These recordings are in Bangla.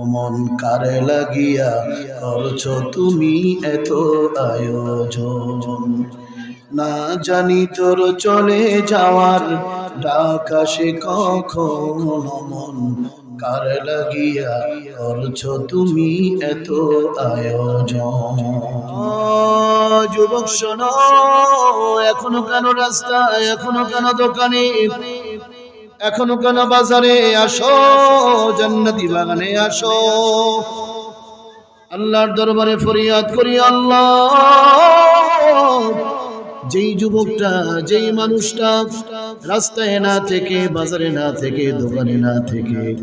অমন কারে লাগিয়া করছ তুমি এত আয়োজন? না জানি তোর চলে যাওয়ার ডাক আসে কখন মন কার লাগিয়া করছ তুমি এত আয়োজন? যুবক শোনো এখনও কেন রাস্তা এখনও কেন দোকানে? এখনও কেন বাজারে আসো? জান্নাতি বাগানে আসো। আল্লাহর দরবারে ফরিয়াদ করি, আল্লাহ। যেই যুবকটা, যেই মানুষটা রাস্তায় না থেকে, বাজারে না থেকে, দোকানে না থেকে,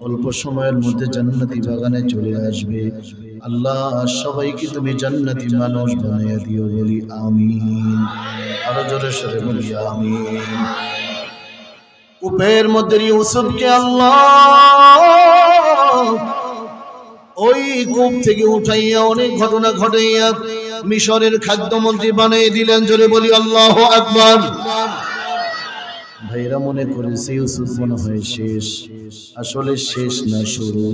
অল্প সময়ের মধ্যে জান্নাতি বাগানে চলে আসবে। আল্লাহ, সবাইকে তুমি জান্নাতি মানুষ বানিয়ে দিও বলি, আমিন। আরও জোরে সরে বলি, আমিন। কূপের মধ্যে ইউসুফকে আল্লাহ ওই কূপ থেকে উঠাইয়া অনেক ঘটনা ঘটাইয়া মিশরের খাদ্যমন্ত্রী বানিয়ে দিলেন, জোরে বলি আল্লাহ আকবার। ভাইরা মনে করেছে ইউসুফ মনে হয় শেষ। আসলে শেষ না শুরু।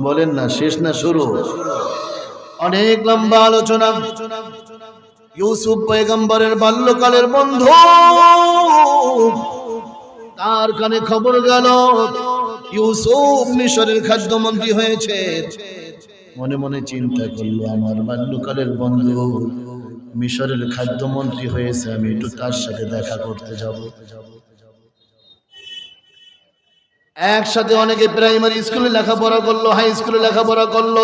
বলেন না, শেষ না শুরু? অনেক লম্বা আলোচনা। ইউসুফ পয়গম্বরের বাল্যকালের বন্ধু। তার কানে খবর গেল? ইউসুফ মিশরের খাদ্যমন্ত্রী হয়েছে। মনে মনে চিন্তা করল, আমার বাল্যকালের বন্ধু, মিশরের খাদ্যমন্ত্রী হয়েছে, আমি একটু তার সাথে দেখা করতে যাব। একসাথে অনেকে প্রাইমারি স্কুলে লেখাপড়া করল, হাই স্কুলে লেখাপড়া করল।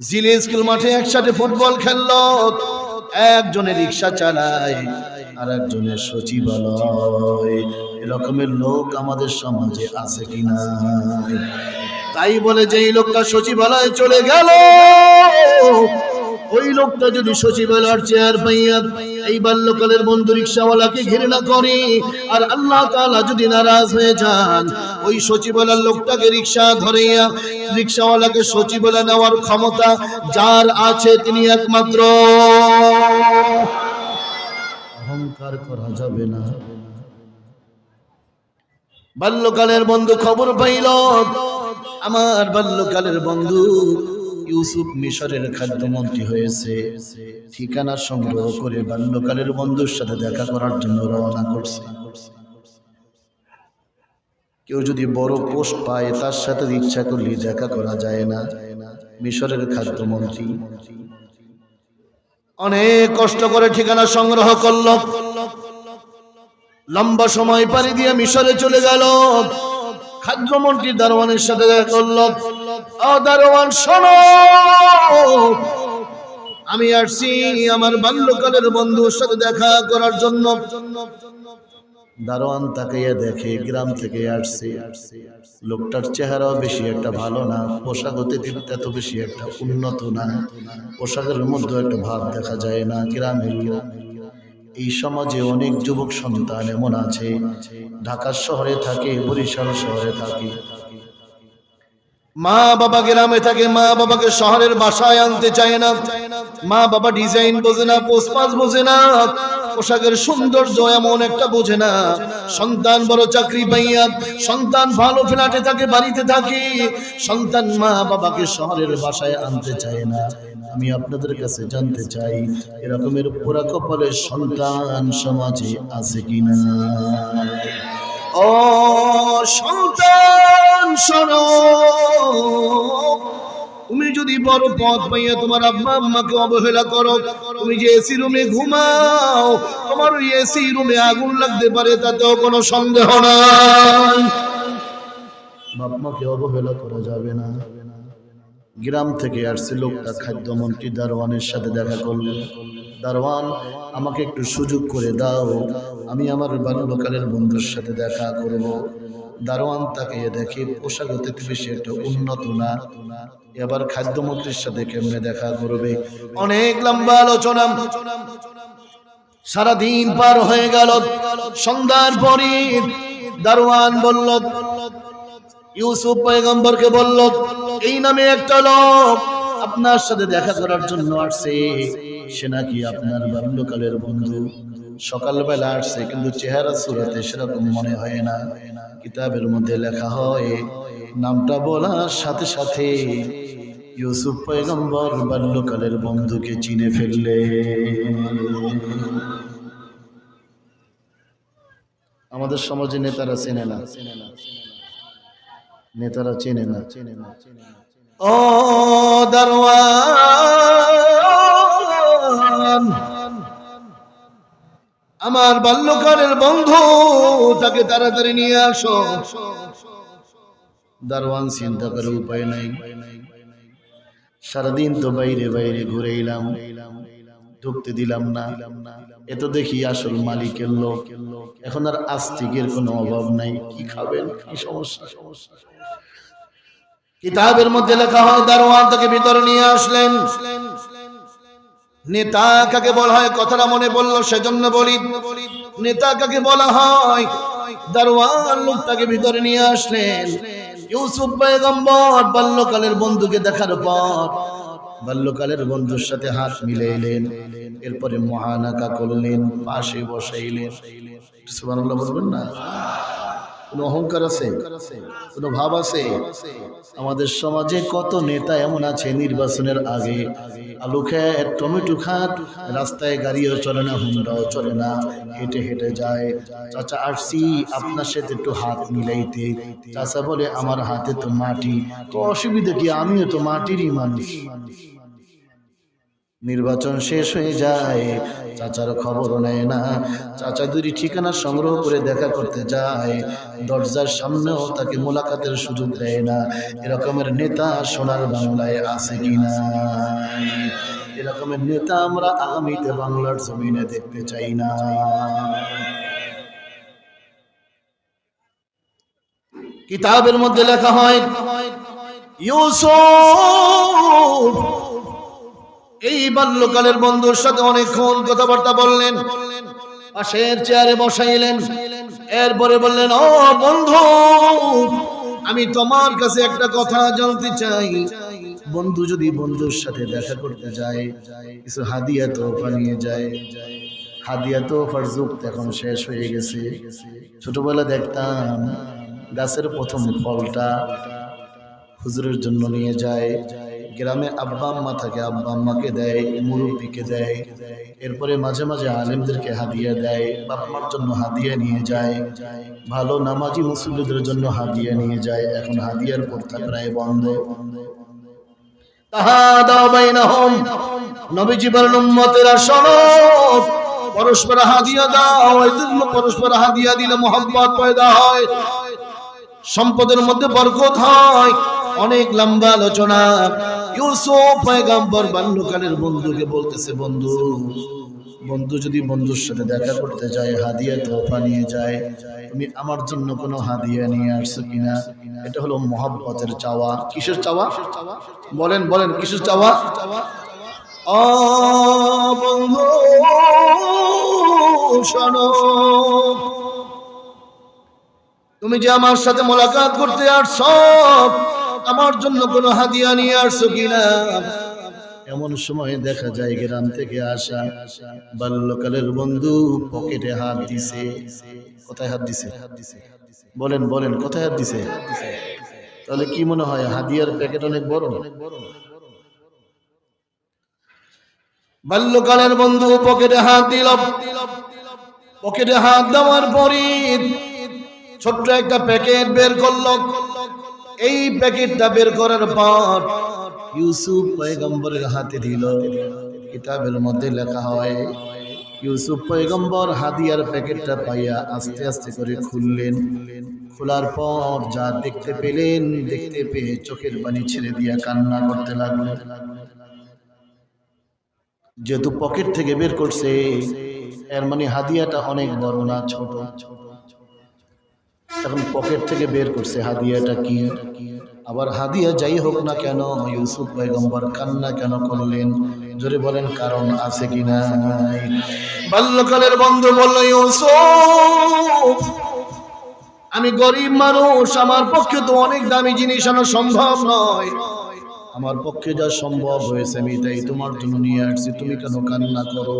জিলে স্কুল মাঠে একসাথে ফুটবল খেললো। একজনে রিক্সা চালায় আর একজনের সচিবালয়। এরকমের লোক আমাদের সমাজে আছে কিনা তাই বলে যে এই লোকটা সচিবালয়ে চলে গেল, ওই লোকটা যদি সচিবালয়ের চেয়ার পাইয়া এই বাল্যকালের বন্ধু রিক্সাওয়ালাকে ঘৃণা করে, আর আল্লাহ তাআলা যদি নারাজ হয়ে যান, ওই সচিবালয়ের লোকটাকে রিক্সা ধরিয়া রিক্সাওয়ালাকে সচিবালয় নেওয়ার ক্ষমতা যার আছে তিনি একমাত্র। অহংকার করা যাবে না। বাল্যকালের বন্ধু খবর পাইল। আমার বাল্যকালের বন্ধু ইউসুফ মিশরের খাদ্যমন্ত্রী হয়েছে। ঠিকানা সংগ্রহ করে বাল্যকালের বন্ধুর সাথে দেখা করার জন্য রওনা করছে। কেউ যদি বড় পোস্ট পায়, তার সাথে ইচ্ছা করলে দেখা করা যায় না। মিশরের খাদ্যমন্ত্রী অনেক কষ্ট করে ঠিকানা সংগ্রহ করল। লম্বা সময় পাড়ি দিয়ে মিশরে চলে গেল। খাদ্যমন্ত্রী দারোয়ানের সাথে দেখা করল। দারোয়ান, শোনো। আমি আসছি আমার বাল্যকালের বন্ধুর সাথে দেখা করার জন্য। দারোয়ান তাকাইয়া দেখে, গ্রাম থেকে আসছে। লোকটার চেহারাও বেশি একটা ভালো না পোশাক হতে এত বেশি একটা উন্নত না। পোশাকের মধ্যে একটা ভাব দেখা যায় না গ্রামের এই সমাজে অনেক যুবক সন্তান এমন আছে। ঢাকার শহরে থাকে, বরিশাল শহরে থাকে। মা বাবা গ্রামে থাকে, মা বাবাকে শহরের বাসায় আনতে চায় না। মা বাবা ডিজাইন বোঝে না পোস্পাস বোঝে না, পোশাকের সৌন্দর্য এমন একটা বোঝে না। সন্তান বড় চাকরি পাইয়া, সন্তান ভালো ফ্ল্যাটে থাকে, বাড়িতে থাকে, সন্তান মা বাবাকে শহরের বাসায় আনতে চায় না। আমি আপনাদের কাছে জানতে চাই, এরকমের পোড়া কপালের সন্তান সমাজে আছে কিনা? ও, সন্তান শোনো তুমি যদি বড় পথ পাইয়া তোমার আব্বা আম্মাকে অবহেলা করো, তুমি যে এসি রুমে ঘুমাও, তোমার ওই এসি রুমে আগুন লাগতে পারে, তাতেও কোনো সন্দেহ নাই। অবহেলা করা যাবে না। গ্রাম থেকে লোকটা দারোয়ানের সাথে দেখা দারোয়ান, আমাকে একটু সুযোগ করে দাও, আমি আমার বাল্যকালের বন্ধুর সাথে দেখা করব। দারোয়ান তাকে দেখে পোশাক হতে বেশি একটা উন্নত না। এবার খাদ্যমন্ত্রীর সাথে কেমনে দেখা করবে। অনেক লম্বা আলোচনা। সারাদিন পার হয়ে গেল। সন্ধ্যার পরে দারোয়ান বলল, ইউসুফ পয়গম্বরকে বলল, এই নামে একটা লোক আপনার সাথে দেখা করার জন্য আসছে। সে নাকি আপনার বাল্যকালের বন্ধু। সকালবেলা আসছে, কিন্তু চেহারা সুরাতে সেরকম মনে হয় না। কিতাবের মধ্যে লেখা হয়, নামটা বলার সাথে সাথে ইউসুফ পয়গম্বর বাল্যকালের বন্ধুকে চিনে ফেললে। আমাদের সমাজে নেতারা চেনে না। নেতারা চেনে না। চেনে না ও দারওয়ান আমার বাল্যকালের বন্ধু, তাকে তাড়াতাড়ি নিয়ে আসো। দারওয়ান চিন্তা করে উপায় নাই। সারাদিন তো বাইরে বাইরে ঘুরে এলাম। ঢুকতে দিলাম না। এত দেখি আসল মালিকের লোক। এখন আর আস্তিকের কোনো অভাব নাই। কি খাবেন? কি সমস্যা সমস্যা? কিতাবের মধ্যে লেখা হয়, দারোয়ান তাকে ভিতরে নিয়ে আসলেন। নেতা কাকে বলা হয়? কথাটা মনে বলল সেজন্য বলি। নেতা কাকে বলা হয়? দারোয়ান লোকটাকে ভিতরে নিয়ে আসলেন। ইউসুফ পয়গম্বর বাল্যকালের বন্ধুকে দেখার পর বাল্যকালের বন্ধুর সাথে হাত মিলে এলেন এরপরে মহানাকা করলেন, পাশে বসাইলেন। সুবহানাল্লাহ বলবেন না? কোনো অহংকার আছে? কোনো ভাব আছে? আমাদের সমাজে কত নেতা এমন আছে নির্বাচনের আগে? আলু খেত টমেটো খাত রাস্তায় গাড়িও চলে না হুন্ডাও চলে না, হেঁটে হেঁটে যায়। চাচা আসছি, আপনার সাথে একটু হাত মিলাইতে। চাচা বলে, আমার হাতে তো মাটি। তো অসুবিধা কি? আমিও তো মাটিরই মানুষ। নির্বাচন শেষ হয়ে যায়। চাচার খবর নেয় না। চাচা দুটি ঠিকানা সংগ্রহ করে দেখা করতে যায়। দরজার সামনেও তাকে মোলাকাতের সুযোগ দেয় না। এরকমের নেতা সোনার বাংলায় আছে কিনা এরকমের নেতা আমরা আগামীতে বাংলার জমিনে দেখতে চাই না। কিতাবের মধ্যে লেখা হয়, ইউসুফ এই বাল্যকালের বন্ধুর সাথে অনেকক্ষণ কথাবার্তা বললেন। পাশের চেয়ারে বসাইলেন। এরপরে বললেন, ও বন্ধু, আমি তোমার কাছে একটা কথা জানতে চাই। বন্ধু যদি বন্ধুর সাথে দেখা করতে যায়, কিছু হাদিয়া তো নিয়ে যায়। হাদিয়া তো যুগ এখন শেষ হয়ে গেছে। ছোটবেলা দেখতাম গাছের প্রথম ফলটা হুজুরের জন্য নিয়ে যায়। গ্রামে আব্বা আম্মা থাকে, আব্বা আম্মাকে দেয়, মুরব্বীকে দেয়। এরপরে মাঝে মাঝে আলেমদেরকে হাদিয়া দেয়, বাপমার জন্য হাদিয়া নিয়ে যায়। ভালো নামাজি মুসল্লিদের জন্য হাদিয়া নিয়ে যায়। এখন হাদিয়ার প্রথা প্রায় বন্ধ। পরস্পর হাদিয়া দাও পরস্পর হাদিয়া দিলে মোহাম্মত পয়দা হয়। সম্পদের মধ্যে বরকত হয়। অনেক লম্বা আলোচনা। ইউসুফ পয়গাম্বর বাল্যকালের বন্ধুকে বলতেছে, বন্ধু বন্ধু যদি বন্ধুর সাথে দেখা করতে যায়, হাদিয়া তোফা নিয়ে যায়, তুমি আমার জন্য কোনো হাদিয়া নিয়ে আসছো কিনা? এটা হলো মহাব্বতের চাওয়া। কিসের চাওয়া? বলেন বলেন, কিসের চাওয়া? ও বন্ধু, শোনো তুমি যে আমার সাথে মোলাকাত করতে আসছ, আমার জন্য কোনো হাদিয়া নিয়ে আসছো কিনা? এমন সময় দেখা যায় গ্রাম থেকে আসা বাল্যকালের বন্ধু পকেটে হাত দিছে। কোথায় হাত দিছে? বলেন বলেন, কোথায় হাত দিছে? তাহলে কি মনে হয়, হাদিয়ার প্যাকেট অনেক বড়? বাল্যকালের বন্ধু পকেটে হাত দিল। পকেটে হাত দেওয়ার পরই ছোট্ট একটা প্যাকেট বের করল। এই প্যাকেটটা বের করার পর ইউসুফ পয়গম্বরের হাতে দিল। কিতাবের মধ্যে লেখা হয়, ইউসুফ পয়গম্বর হাদিয়ার প্যাকেটটা পাইয়া আস্তে আস্তে করে খুললেন। খোলার পর যা দেখতে পেলেন, দেখতে পেয়ে চোখের পানি ছেড়ে দিয়া কান্না করতে লাগল। যেহেতু পকেট থেকে বের করছে, এর মানে হাদিয়াটা অনেক বড় না ছোট। তখন পকেট থেকে বের করছে, হাদিয়াটা কি? আবার হাদিয়া যাই হোক না কেন, ইউসুফ পয়গম্বর কান্না কেন করলেন? জোরে বলেন, কারণ আছে কি নাই? বাল্যকালের বন্ধু বলল, ইউসুফ, আমি গরিব মানুষ, আমার পক্ষে তো অনেক দামি জিনিস আনা সম্ভব নয়। আমার পক্ষে যা সম্ভব হয়েছে, আমি তাই তোমার জন্য নিয়ে আসছি, তুমি কেন কান্না করো?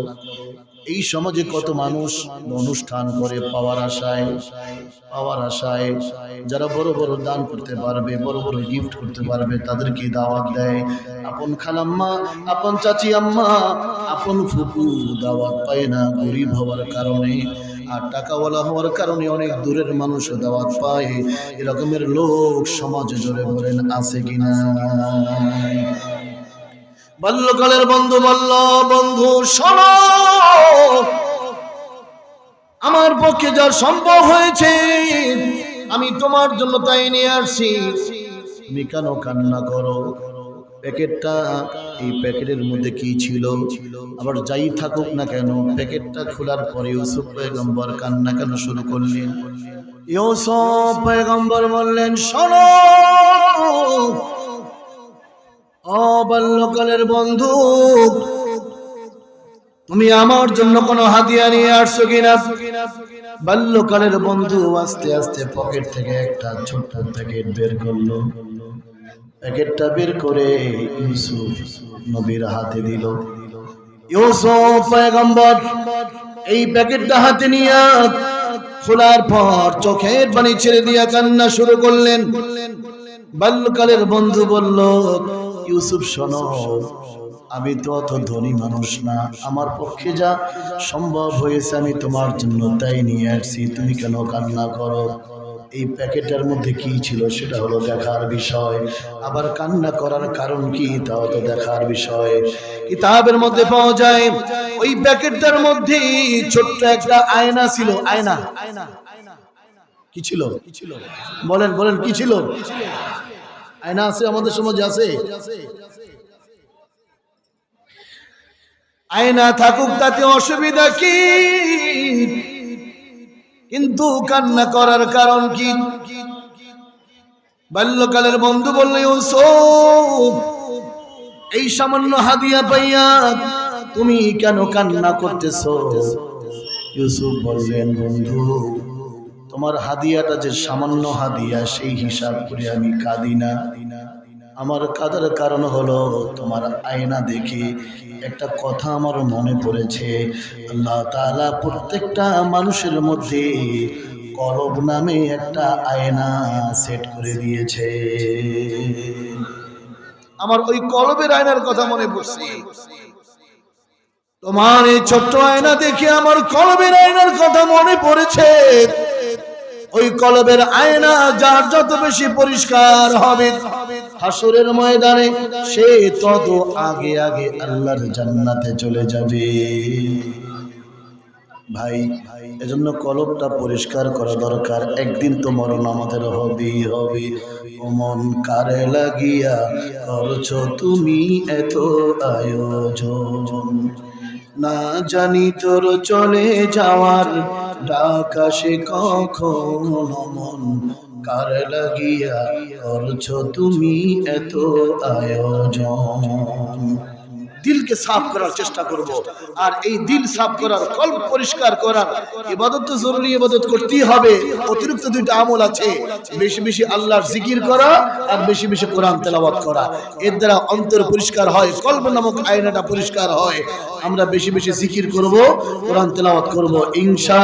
এই সমাজে কত মানুষ অনুষ্ঠান করে পাওয়ার আশায় পাওয়ার আশায়, যারা বড় বড় দান করতে পারবে, বড় বড় গিফট করতে পারবে, তাদেরকে দাওয়াত দেয়। আপন খালাম্মা, আপন চাচি আম্মা, আপন ফুপু দাওয়াত পায় না গরিব হওয়ার কারণে। আর টাকাওয়ালা হওয়ার কারণে অনেক দূরের মানুষও দাওয়াত পায়। এরকমের লোক সমাজে জোরে বলেন আছে কিনা? বাল্যকালের বন্ধু, বলল, বন্ধু, শোনো। আমার পক্ষে যা সম্ভব হয়েছে, আমি তোমার জন্য তাই নিয়ে আসছি। তুমি কেন কান্না করো? প্যাকেটটা, এই প্যাকেটের মধ্যে কি ছিল? আবার যাই থাকুক না কেন, প্যাকেটটা খোলার পরে ইউসুফ পয়গম্বর কান্না কেন শুরু করলেন? ইউসুফ পয়গম্বর বললেন, শোনো বাল্যকালের বন্ধু। তুমি আমার জন্য কোনো হাতিয়া নিয়ে আসছো কিনা? বাল্যকালের বন্ধু আস্তে আস্তে পকেট থেকে একটা ছোট্ট প্যাকেট বের করল। প্যাকেটটা বের করে ইউসুফ নবীর হাতে দিল। ইউসুফ পয়গম্বর, এই প্যাকেটটা হাতে নিয়ে খোলার পর চোখের পানি ছেড়ে দিয়া কান্না শুরু করলেন। বাল্যকালের বন্ধু বলল ইউসুফ, শোনো, আমি তো অত ধনী মানুষ না। আমার পক্ষে যা সম্ভব হয়েছে আমি তোমার জন্য তাই নিয়ে আসছি। তুমি কেন কান্না করো? এই প্যাকেটের মধ্যে কি ছিল সেটা হলো দেখার বিষয়। আবার কান্না করার কারণ কি তাও তো দেখার বিষয়। কিতাবের মধ্যে পাওয়া যায়, ওই প্যাকেটটার মধ্যে ছোট্ট একটা আয়না ছিল। আয়না? কি ছিল? বলেন বলেন, কি ছিল? আয়না আছে আমাদের সমাজে আছে? আয়না থাকুক তাতে অসুবিধা কি? কিন্তু কান্না করার কারণ কি? বাল্যকালের বন্ধু বললে এই সামান্য হাদিয়া পাইয়া তুমি কেন কান্না করতেছ? ইউসুফ বললেন, বন্ধু তোমার হাদিয়াটা যে সামান্য হাদিয়া, সেই হিসাব করে আমি কাঁদি না। আমার কাদার কারণ হলো তোমার আয়না দেখে একটা কথা আমার মনে পড়েছে। আল্লাহ তাআলা প্রত্যেকটা মানুষের মধ্যে কলব নামে একটা আয়না সেট করে দিয়েছে। আমার ওই কলবের আয়নার কথা মনে পড়ছে। তোমার এই ছোট্ট আয়না দেখে আমার কলবের আয়নার কথা মনে পড়েছে। ওই কলবের আয়না যার যত বেশি পরিষ্কার হবে, হাসরের ময়দানে সে তত আগে আগে আল্লাহর জান্নাতে চলে যাবে। ভাই, এজন্য কলবটা পরিষ্কার করা দরকার। একদিন তো মরণ আমাদের হবে। ও মন কারে লাগিয়া করছ তুমি এত আয়োজন? না জানি তোর চলে যাওয়ার ডাক কখন মন। কার লাগিয়া করছ তুমি এত আয়োজন? দিলকে সাফ করার চেষ্টা করব। আর এই দিল সাফ করার, কল্প পরিষ্কার করার ইবাদত তো জরুরি ইবাদত করতেই হবে। অতিরিক্ত দুইটা আমল আছে। বেশি বেশি আল্লাহর জিকির করা আর বেশি বেশি কোরআন তেলাওয়াত করা। এর দ্বারা অন্তর পরিষ্কার হয়, কল্প নামক আয়নাটা পরিষ্কার হয়। আমরা বেশি বেশি জিকির করব, কোরআন তেলাওয়াত করব, ইনশা